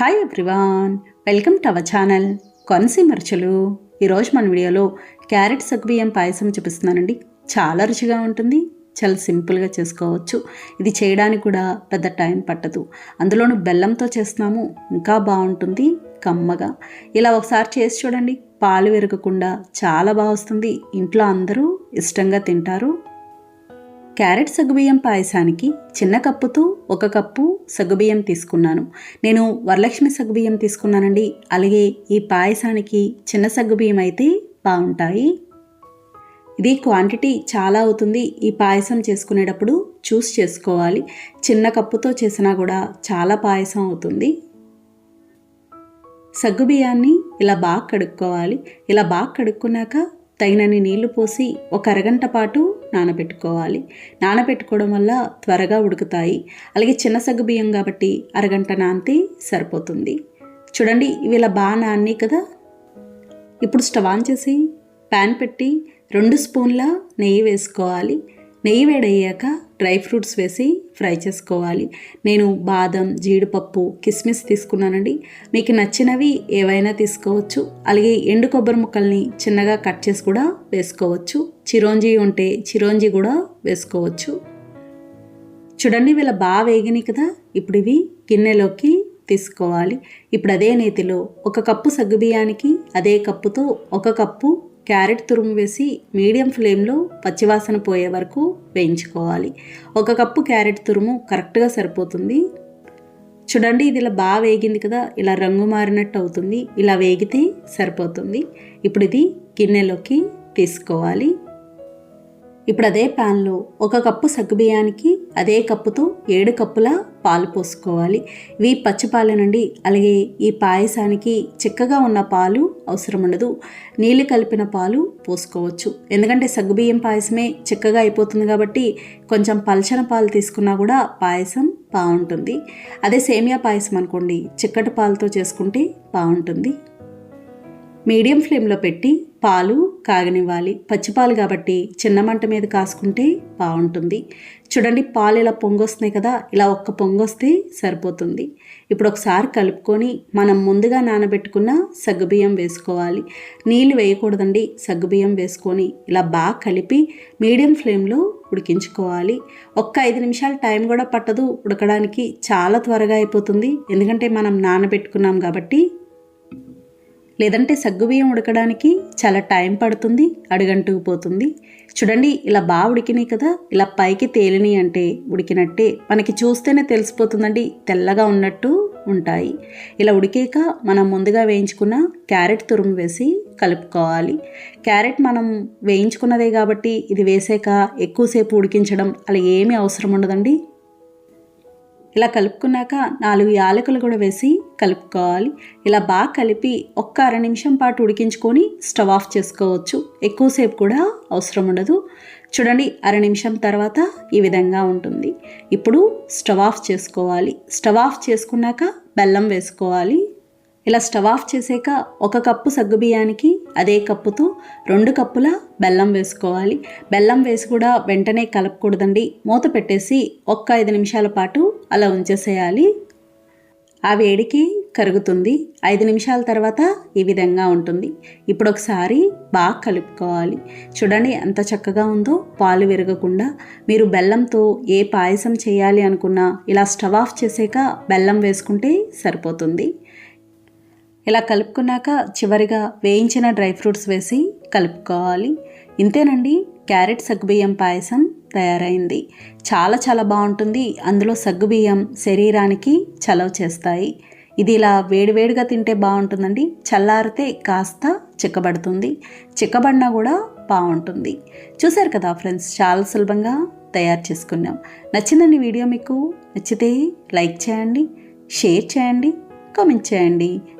Hi everyone welcome to our channel కొనసీమర్చలు ఈరోజు మన వీడియోలో క్యారెట్ సగ్బియ్యం పాయసం చూపిస్తున్నానండి. చాలా రుచిగా ఉంటుంది. చాలా సింపుల్గా చేసుకోవచ్చు. ఇది చేయడానికి కూడా పెద్ద టైం పట్టదు. అందులోనూ బెల్లంతో చేస్తున్నాము. ఇంకా బాగుంటుంది. కమ్మగా. ఇలా ఒకసారి చేసి చూడండి. పాలు విరగకుండా చాలా బాగా వస్తుంది. ఇంట్లో అందరూ ఇష్టంగా తింటారు. క్యారెట్ సగ్గుబియ్యం పాయసానికి చిన్న కప్పుతో ఒక కప్పు సగ్గుబియ్యం తీసుకున్నాను. నేను వరలక్ష్మి సగ్గుబియ్యం తీసుకున్నానండి. అలాగే ఈ పాయసానికి చిన్న సగ్గుబియ్యం అయితే బాగుంటాయి. ఇది క్వాంటిటీ చాలా అవుతుంది. ఈ పాయసం చేసుకునేటప్పుడు చూస్ చేసుకోవాలి. చిన్న కప్పుతో చేసినా కూడా చాలా పాయసం అవుతుంది. సగ్గుబియ్యాన్ని ఇలా బాగా కడుక్కోవాలి. ఇలా బాగా కడుక్కున్నాక తగినన్ని నీళ్ళు పోసి ఒక అరగంట పాటు నానబెట్టుకోవాలి. నానబెట్టుకోవడం వల్ల త్వరగా ఉడుకుతాయి. అలాగే చిన్న సగ్గు బియ్యం కాబట్టి అరగంట నానితే సరిపోతుంది. చూడండి ఇవి ఇలా బాగా నాన్ని కదా. ఇప్పుడు స్టవ్ ఆన్ చేసి ప్యాన్ పెట్టి రెండు స్పూన్ల నెయ్యి వేసుకోవాలి. నెయ్యి వేడయ్యాక డ్రై ఫ్రూట్స్ వేసి ఫ్రై చేసుకోవాలి. నేను బాదం జీడిపప్పు కిస్మిస్ తీసుకున్నానండి. మీకు నచ్చినవి ఏవైనా తీసుకోవచ్చు. అలాగే ఎండు కొబ్బరి ముక్కల్ని చిన్నగా కట్ చేసి కూడా వేసుకోవచ్చు. చిరోంజి ఉంటే చిరోంజి కూడా వేసుకోవచ్చు. చూడండి వీళ్ళ బాగా వేగినాయి కదా. ఇప్పుడు ఇవి గిన్నెలోకి తీసుకోవాలి. ఇప్పుడు అదే నేతిలో ఒక కప్పు సగ్గుబియ్యానికి అదే కప్పుతో ఒక కప్పు క్యారెట్ తురుము వేసి మీడియం ఫ్లేమ్లో పచ్చివాసన పోయే వరకు వేయించుకోవాలి. ఒక కప్పు క్యారెట్ తురుము కరెక్ట్గా సరిపోతుంది. చూడండి ఇది ఇలా బాగా వేగింది కదా ఇలా రంగు మారినట్టు అవుతుంది. ఇలా వేగితే సరిపోతుంది. ఇప్పుడు ఇది గిన్నెలోకి తీసుకోవాలి. ఇప్పుడు అదే ప్యాన్లో ఒక కప్పు సగ్గుబియ్యానికి అదే కప్పుతో ఏడు కప్పుల పాలు పోసుకోవాలి. ఇవి పచ్చిపాలేనండి అలాగే ఈ పాయసానికి చిక్కగా ఉన్న పాలు అవసరం ఉండదు నీళ్ళు కలిపిన పాలు పోసుకోవచ్చు. ఎందుకంటే సగ్గుబియ్యం పాయసమే చిక్కగా అయిపోతుంది కాబట్టి కొంచెం పల్చన పాలు తీసుకున్నా కూడా పాయసం బాగుంటుంది. అదే సేమియా పాయసం అనుకోండి చిక్కటి పాలతో చేసుకుంటే బాగుంటుంది. మీడియం ఫ్లేమ్లో పెట్టి పాలు కాగనివ్వాలి. పచ్చిపాలు కాబట్టి చిన్న మంట మీద కాసుకుంటే బాగుంటుంది. చూడండి పాలు ఇలా పొంగొస్తున్నాయి కదా ఇలా ఒక్క పొంగొస్తే సరిపోతుంది. ఇప్పుడు ఒకసారి కలుపుకొని మనం ముందుగా నానబెట్టుకున్న సగ్గుబియ్యం వేసుకోవాలి. నీళ్ళు వేయకూడదండి సగ్గుబియ్యం వేసుకొని ఇలా బాగా కలిపి మీడియం ఫ్లేమ్లో ఉడికించుకోవాలి. ఒక్క ఐదు నిమిషాలు టైం కూడా పట్టదు ఉడకడానికి చాలా త్వరగా అయిపోతుంది. ఎందుకంటే మనం నానబెట్టుకున్నాం కాబట్టి లేదంటే సగ్గుబియ్యం ఉడకడానికి చాలా టైం పడుతుంది అడుగంటుకు పోతుంది. చూడండి ఇలా బాగా ఉడికినాయి కదా ఇలా పైకి తేలినాయి అంటే ఉడికినట్టే మనకి చూస్తేనే తెలిసిపోతుందండి తెల్లగా ఉన్నట్టు ఉంటాయి. ఇలా ఉడికాక మనం ముందుగా వేయించుకున్న క్యారెట్ తురుము వేసి కలుపుకోవాలి. క్యారెట్ మనం వేయించుకున్నదే కాబట్టి ఇది వేసాక ఎక్కువసేపు ఉడికించడం అలా ఏమీ అవసరం ఉండదండి. ఇలా కలుపుకున్నాక నాలుగు యాలకులు కూడా వేసి కలుపుకోవాలి. ఇలా బాగా కలిపి ఒక్క అర నిమిషం పాటు ఉడికించుకొని స్టవ్ ఆఫ్ చేసుకోవచ్చు. ఎక్కువసేపు కూడా అవసరం ఉండదు. చూడండి అర నిమిషం తర్వాత ఈ విధంగా ఉంటుంది. ఇప్పుడు స్టవ్ ఆఫ్ చేసుకోవాలి. స్టవ్ ఆఫ్ చేసుకున్నాక బెల్లం వేసుకోవాలి. ఇలా స్టవ్ ఆఫ్ చేసాక ఒక కప్పు సగ్గుబియ్యానికి అదే కప్పుతో రెండు కప్పుల బెల్లం వేసుకోవాలి. బెల్లం వేసి కూడా వెంటనే కలపకూడదండి. మూత పెట్టేసి ఒక్క ఐదు నిమిషాల పాటు అలా ఉంచేసేయాలి. ఆ వేడికి కరుగుతుంది. ఐదు నిమిషాల తర్వాత ఈ విధంగా ఉంటుంది. ఇప్పుడు ఒకసారి బాగా కలుపుకోవాలి. చూడండి ఎంత చక్కగా ఉందో. పాలు విరగకుండా. మీరు బెల్లంతో ఏ పాయసం చేయాలి అనుకున్నా ఇలా స్టవ్ ఆఫ్ చేసాక బెల్లం వేసుకుంటే సరిపోతుంది. ఇలా కలుపుకున్నాక చివరిగా వేయించిన డ్రై ఫ్రూట్స్ వేసి కలుపుకోవాలి. ఇంతేనండి క్యారెట్ సగ్గుబియ్యం పాయసం తయారైంది. చాలా చాలా బాగుంటుంది. అందులో సగ్గుబియ్యం శరీరానికి చలవ చేస్తాయి. ఇది ఇలా వేడివేడిగా తింటే బాగుంటుందండి. చల్లారితే కాస్త చిక్కబడుతుంది. చిక్కబడినా కూడా బాగుంటుంది. చూశారు కదా ఫ్రెండ్స్ చాలా సులభంగా తయారు చేసుకున్నాం. నచ్చిందండి వీడియో మీకు? నచ్చితే లైక్ చేయండి షేర్ చేయండి కామెంట్ చేయండి.